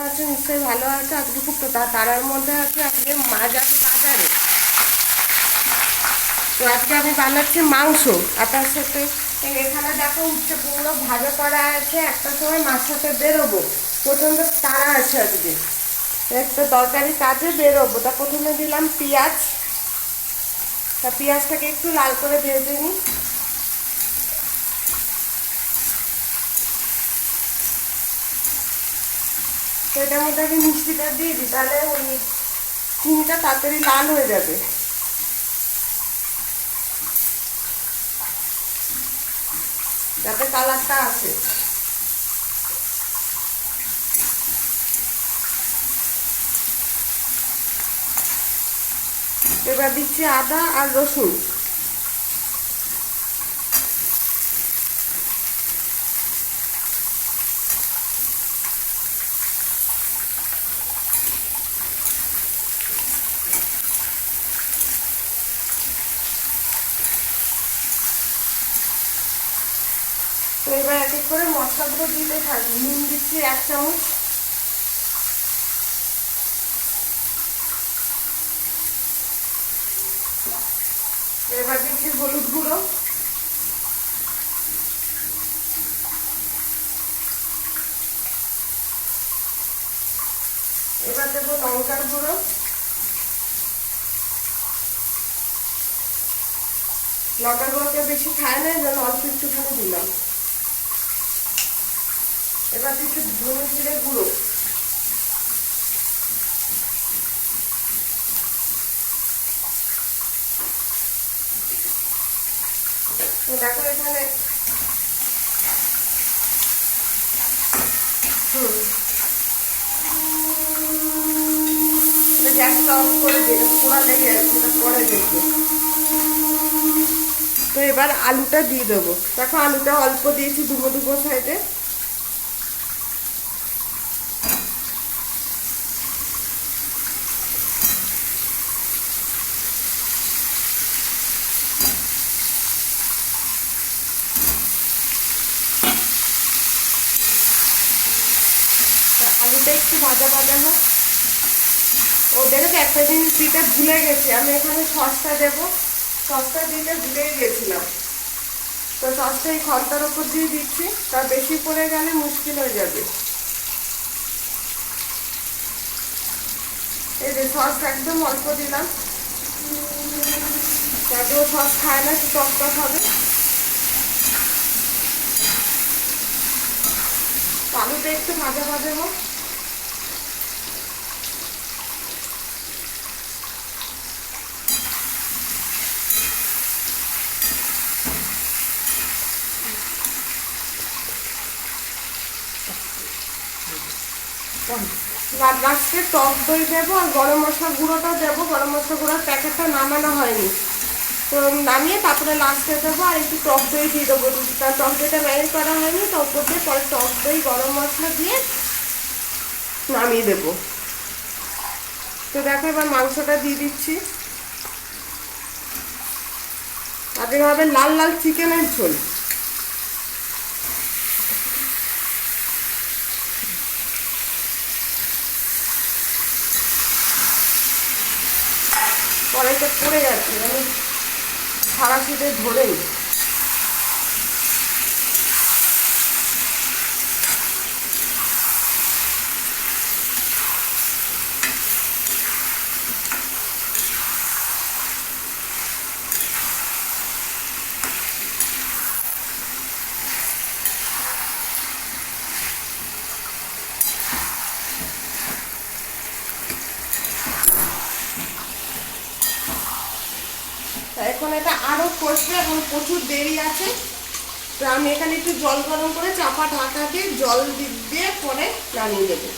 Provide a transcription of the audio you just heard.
আছে, নিশ্চয়ই ভালো আছে, আজকে খুব তা- তারার মধ্যে আছে, আজকে মা যাবে বাজারে। তো আজকে আমি বানাচ্ছি মাংস। আর তার সাথে এখানে দেখো উচ্ছে কুমড়ো ভাজা করা আছে, একটা সময় মার সাথে বেরোবো। প্রচণ্ড তারা আছে আজকে। একটা তরকারি কাজে বেরোবো। তা প্রথমে দিলাম পেঁয়াজ। তা পেঁয়াজটাকে একটু লাল করে ভেজে নিই। এটার মধ্যে মিষ্টিটা দিয়ে দিই, তাহলে ওই চিনিটা তাড়াতাড়ি লাল হয়ে যাবে। যাতে কালারটা আসে। এবার দিচ্ছি আদা আর রসুন। তো এবার এক এক করে মশলাগুলো দিতে থাকি। নুন দিচ্ছি এক চামচ। এবার দিচ্ছি হলুদ গুঁড়ো। এবার দেবো লঙ্কার গুঁড়ো। লঙ্কার গুঁড়োকে বেশি খায় না, যেন অল্প একটুখানি দিলাম। এবার দিচ্ছি ধনে জিরে গুঁড়ো। দেখো এখানে গ্যাসটা অফ করে দিই তো এবার আলুটা দিয়ে দেবো। দেখো আলুটা অল্প দিয়েছি ডুবো ডুবো সাইডে আলুটা একটু ভাজা ভাজা হোক। ও একটা জিনিস দিতে ভুলে গেছি। আমি এখানে সসটা দেবো। সসটা দিতে ভুলে গেছিলাম। তো সসটা এই খলটার ওপর দিয়ে দিচ্ছি। তা বেশি পড়ে গেলে মুশকিল হয়ে যাবে। এই যে সস একদম অল্প দিলাম। যাতে ও সস খায় না, একটু টক টক হবে। আলুটা একটু ভাজা ভাজা হোক। লাস্টে টক দই দেবো আর গরম মশলা গুঁড়োটাও দেবো। গরম মশলা গুঁড়োর প্যাকেটটা নামানো হয়নি। তো নামিয়ে তারপরে লাস্টে দেবো আর একটু টক দই দিয়ে দেবো কারণ টক দইটা ম্যারিনেট করা হয়নি, তো ওপর দিয়ে পরে টক দই, গরম মশলা দিয়ে নামিয়ে দেবো। তো দেখো এবার মাংসটা দিয়ে দিচ্ছি। আজকে হবে লাল লাল চিকেনের ঝোল। কড়াইটা পড়ে যাচ্ছে আমি সারা খেতে ধরেই তা এখন এটা আরও কষবে এখন প্রচুর দেরি আছে। তো আমি এখানে একটু জল গরম করে চাপা ঢাকা দিয়ে জল দিয়ে পরে নামিয়ে দেবো।